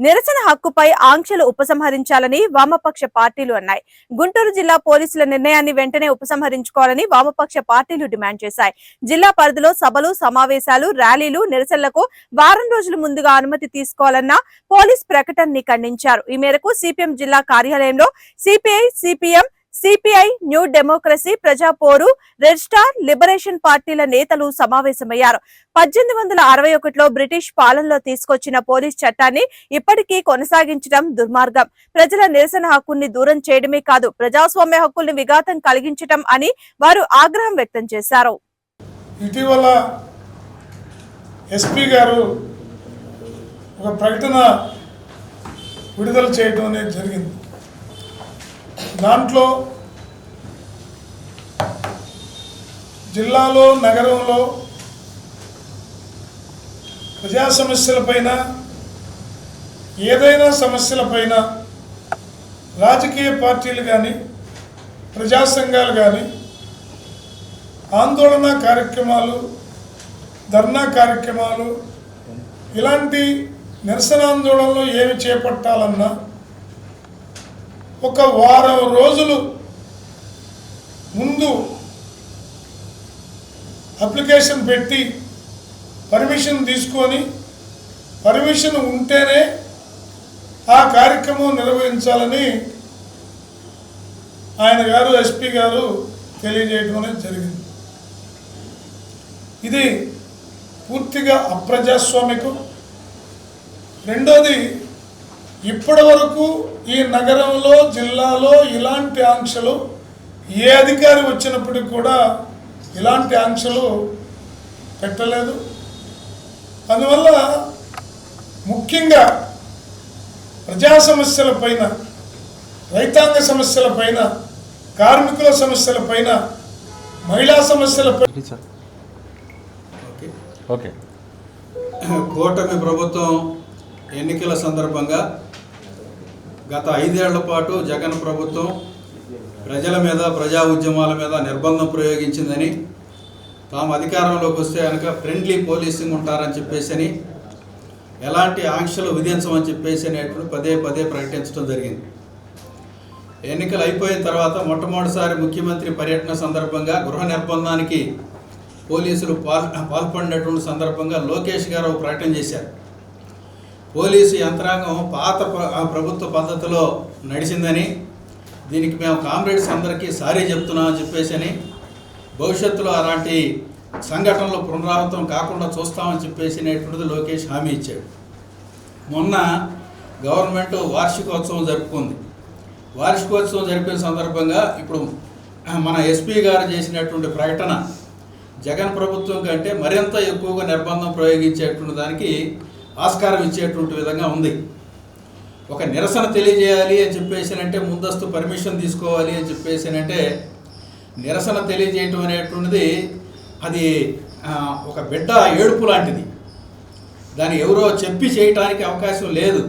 నిరసన హక్కుపై ఆంక్షలు ఉపసంహరించాలని వామపక్ష పార్టీలు అన్నాయి. గుంటూరు జిల్లా పోలీసుల నిర్ణయాన్ని వెంటనే ఉపసంహరించుకోవాలని వామపక్ష పార్టీలు డిమాండ్ చేశాయి. జిల్లా పరిధిలో సభలు సమావేశాలు ర్యాలీలు నిరసనలకు వారం రోజుల ముందుగా అనుమతి తీసుకోవాలన్న పోలీస్ ప్రకటనని ఖండించారు. ఈ మేరకు సిపిఎం జిల్లా కార్యాలయంలో CPI CPM CPI new democracy ప్రజాపోరు red star liberation పార్టీల నేతలు సమావేశమయ్యారు. పద్దెనిమిది వందల అరవై ఒకటిలో బ్రిటిష్ పాలనలో తీసుకొచ్చిన పోలీస్ చట్టాన్ని ఇప్పటికీ కొనసాగించడం దుర్మార్గం. ప్రజల నిరసన హక్కుల్ని దూరం చేయడమే కాదు ప్రజాస్వామ్య హక్కుల్ని విఘాతం కలిగించటం అని వారు ఆగ్రహం వ్యక్తం చేశారు. ఇటీవల ఎస్పీ గారు ఒక ప్రకటన విడుదల చేయడం అనేది జరిగింది. దాంట్లో జిల్లాలో నగరంలో ప్రజా సమస్యలపైన ఏదైనా సమస్యలపైన రాజకీయ పార్టీలు కానీ ప్రజా సంఘాలు కానీ ఆందోళన కార్యక్రమాలు ధర్నా కార్యక్రమాలు ఇలాంటి నిరసన ఆందోళనలు ఏమి చేపట్టాలన్నా ఒక వారం రోజులు ముందు అప్లికేషన్ పెట్టి పర్మిషన్ తీసుకొని పర్మిషన్ ఉంటేనే ఆ కార్యక్రమం నిర్వహించాలని ఆయన గారు ఎస్పీ గారు తెలియజేయడం అనేది జరిగింది. ఇది పూర్తిగా అప్రజాస్వామికం. రెండోది ఇప్పటి వరకు ఈ నగరంలో జిల్లాలో ఇలాంటి ఆంక్షలు ఏ అధికారి వచ్చినప్పటికి కూడా ఇలాంటి ఆంక్షలు పెట్టలేదు. అందువల్ల ముఖ్యంగా ప్రజా సమస్యలపైన రైతాంగ సమస్యలపైన కార్మికుల సమస్యలపైన మహిళా సమస్యలపై సార్ ఓకే. ఓకే కూటమి ప్రభుత్వం ఎన్నికల సందర్భంగా గత ఐదేళ్ళ పాటు జగన్ ప్రభుత్వం ప్రజల మీద ప్రజా ఉద్యమాల మీద నిర్బంధం ప్రయోగించిందని తాము అధికారంలోకి వస్తే కనుక ఫ్రెండ్లీ పోలీసింగ్ ఉంటారని చెప్పేసి అని ఎలాంటి ఆంక్షలు విధించమని చెప్పేసి అనేటువంటి పదే పదే ప్రకటించడం జరిగింది. ఎన్నికలు అయిపోయిన తర్వాత మొట్టమొదటిసారి ముఖ్యమంత్రి పర్యటన సందర్భంగా గృహ నిర్బంధానికి పోలీసులు పాల్ పాల్పడినటువంటి సందర్భంగా లోకేష్ గారు ఒక ప్రకటన చేశారు. పోలీసు యంత్రాంగం పాత ప్రభుత్వ పద్ధతిలో నడిచిందని దీనికి మేము కామ్రేడ్స్ అందరికీ సారీ చెప్తున్నామని చెప్పేసి అని భవిష్యత్తులో అలాంటి సంఘటనలు పునరావృతం కాకుండా చూస్తామని చెప్పేసి అనేటువంటిది లోకేష్ హామీ ఇచ్చాడు. మొన్న గవర్నమెంట్ వార్షికోత్సవం జరుపుకుంది. వార్షికోత్సవం జరిపిన సందర్భంగా ఇప్పుడు మన ఎస్పీ గారు చేసినటువంటి ప్రకటన జగన్ ప్రభుత్వం కంటే మరింత ఎక్కువగా నిర్బంధం ప్రయోగించేటువంటి దానికి ఆస్కారం ఇచ్చేటువంటి విధంగా ఉంది. ఒక నిరసన తెలియజేయాలి అని చెప్పేసి అంటే ముందస్తు పర్మిషన్ తీసుకోవాలి అని చెప్పేసి అంటే నిరసన తెలియజేయటం అనేటువంటిది అది ఒక బిడ్డ ఏడుపు లాంటిది. దాన్ని ఎవరో చెప్పి చేయటానికి అవకాశం లేదు.